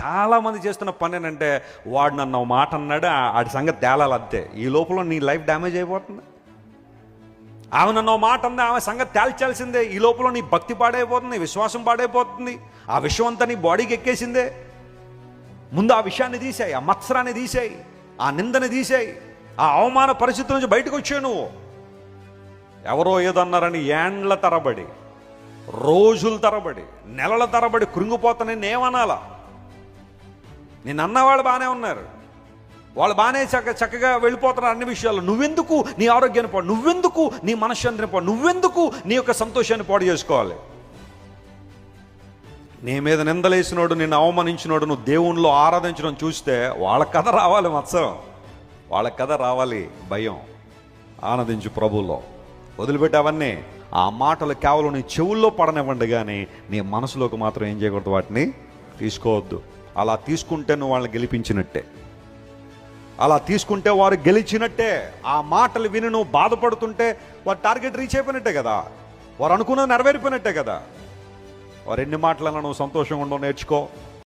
చాలామంది చేస్తున్న పని ఏంటంటే వాడు నన్ను మాట అన్నాడు ఆడి సంగతి తేలాలి అంతే. ఈ లోపల నీ లైఫ్ డ్యామేజ్ అయిపోతుంది. ఆమె నన్ను మాట అంది ఆమె సంగతి తేల్చాల్సిందే. ఈ లోపల నీ భక్తి పాడైపోతుంది విశ్వాసం పాడైపోతుంది. ఆ విషయం అంతా నీ బాడీకి ఎక్కేసిందే. ముందు ఆ విషయాన్ని తీసాయి ఆ మత్సరాన్ని తీసాయి ఆ నిందని తీసాయి ఆ అవమాన పరిస్థితి నుంచి బయటకు వచ్చావు నువ్వు. ఎవరో ఏదన్నారని ఏండ్ల తరబడి రోజుల తరబడి నెలల తరబడి కృంగిపోతానని ఏమనాలా నేను అన్నవాళ్ళు బాగానే ఉన్నారు. వాళ్ళు బాగానే చక్క చక్కగా వెళ్ళిపోతున్నారు అన్ని విషయాల్లో. నువ్వెందుకు నీ ఆరోగ్యాన్ని పాడు? నువ్వెందుకు నీ మనశ్శాంతిని పాడు? నువ్వెందుకు నీ యొక్క సంతోషాన్ని పాడు చేసుకోవాలి? నీ మీద నిందలేసినోడు నిన్ను అవమానించినోడు నువ్వు దేవుణ్ణిలో ఆరాధించడం చూస్తే వాళ్ళ కథ రావాలి మత్సరం. వాళ్ళ కథ రావాలి భయం. ఆనందించు ప్రభువులో. వదిలిపెట్టావన్నీ ఆ మాటలు కేవలం నీ చెవుల్లో పడనివ్వండి కానీ నీ మనసులోకి మాత్రం ఏం చేయకూడదు వాటిని తీసుకోవద్దు. అలా తీసుకుంటే నువ్వు వాళ్ళని గెలిపించినట్టే. అలా తీసుకుంటే వారు గెలిచినట్టే. ఆ మాటలు విని నువ్వు బాధపడుతుంటే వారు టార్గెట్ రీచ్ అయిపోయినట్టే కదా. వారు అనుకున్నది నెరవేరిపోయినట్టే కదా. వారు ఎన్ని మాటలన్నా నువ్వు సంతోషంగా ఉండవు నేర్చుకో.